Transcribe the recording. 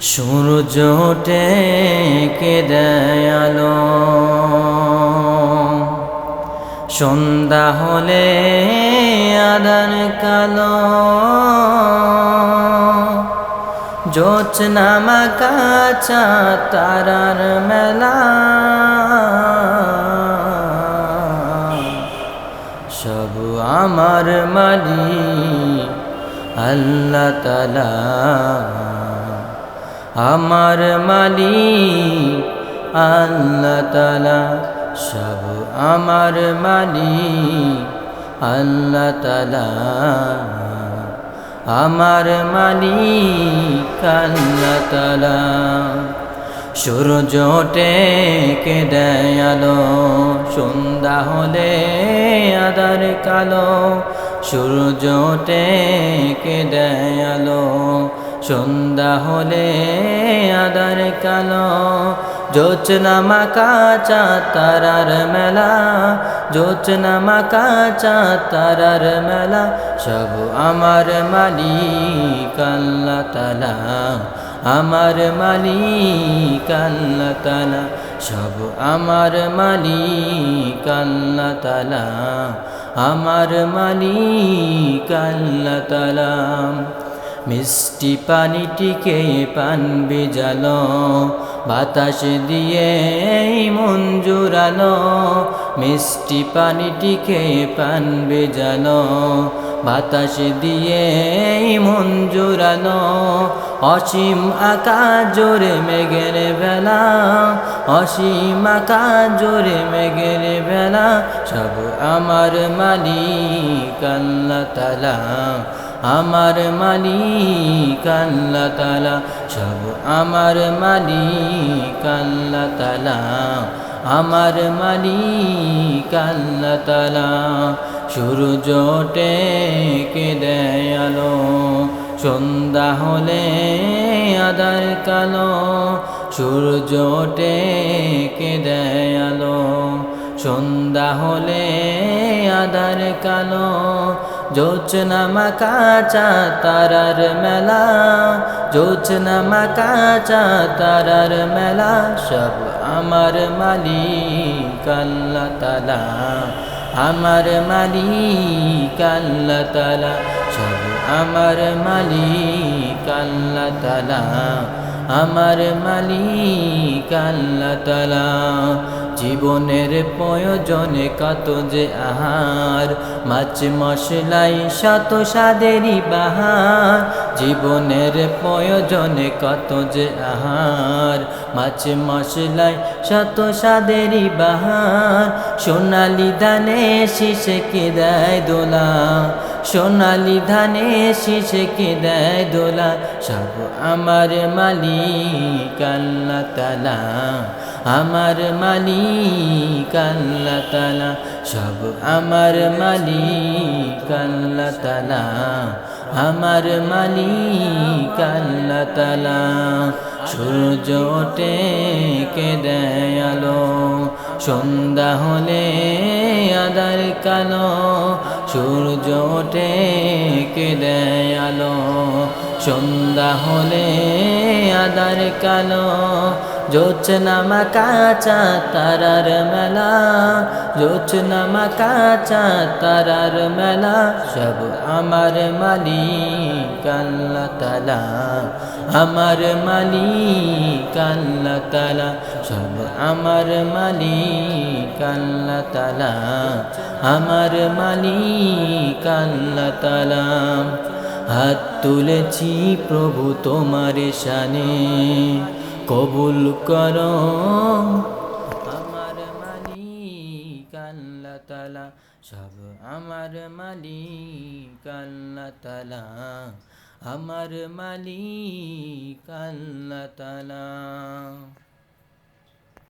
সূর্য কে দয়ালো সন্ধ্যা হলে আদান কালো। জোচনামা কাচা তারার মেলা। সব আমার মালি আল্লাহ তালা আমার মালি আল্লাহ তালা সব আমার মালি আল্লাহ তালা আমার মালিক, আল্লাহ তালা সূর্য কে দয়ালো সন্ধ্যা হলে আদার কালো। সূর্য কে দয়ালো সন্ধ্যা হলে আদার কালো জোচনা মাকাচা তারার মেলা জোচনা মাকাচা তারার মেলা, সব আমার মালিক আল্লাহ তালা, আমার মালিক আল্লাহ তালা, সব আমার মালিক আল্লাহ তালা, আমার মালিক আল্লাহ তালা। মিষ্টি পানিটিকে পান বেজালো বাতাস দিয়ে মন জুড়ালো, মিষ্টি পানিটিকে পান বেজালো বাতাস দিয়ে জুড়ালো, অসীম আকাশ জোরে মেঘের বেলা, অসীম আকাশ জোরে মেঘের বেলা, সব আমার মালিক আল্লাহ তালা আমার মালিক আল্লাহ তালা সব আমার মালিক আল্লাহ তালা আমার মালিক আল্লাহ তালা সূর্য কে দেয়ালো সন্ধ্যা হলে আদার কালো, সূর্য কে দেয়ালো সন্ধ্যা হলে আদার কালো জোচনা মাকাচা তারার মেলা জোচনা মাকাচা তারার মেলা, সব আমার মালিক আল্লাহ তালা আমার মালিক আল্লাহ তালা সব আমার মালিক আল্লাহ তালা আমার মালিক আল্লাহ তালা জীবনের প্রয়োজনে কত যে আহার, মাছ মশলাই শত সাদেরই বাহার। জীবনের প্রয়োজনে কত যে আহার, মাছ মশলাই শত সাদেরই বাহার। সোনালি ধানে শিশেকে দেয় দোলা, সোনালি ধানে শিশেকে দেয় দোলা। সব আমার মালিক, আল্লাহ তালা আমার মালিক আল্লাহ তালা সব আমার মালিক আল্লাহ তালা আমার মালিক আল্লাহ তালা সূর্য কে দেয়ালো সন্ধ্যা হলে আদার কালো, সূর্য কে দেয়ালো সন্ধ্যা হলে আদার কালো জোচনা মাকাচা তারার মেলা জোচনা মাকাচা তারার মেলা, সব আমার মালিক আল্লাহ আমার মালিক আল্লাহ সব আমার মালিক আল্লাহ আমার মালিক আল্লাহ হাত তুলেছি প্রভু তোমার শানে। কবুল কর। আমার মালিক আল্লাহ তালা সব আমার মালিক আল্লাহ তালা আমার মালিক আল্লাহ তালা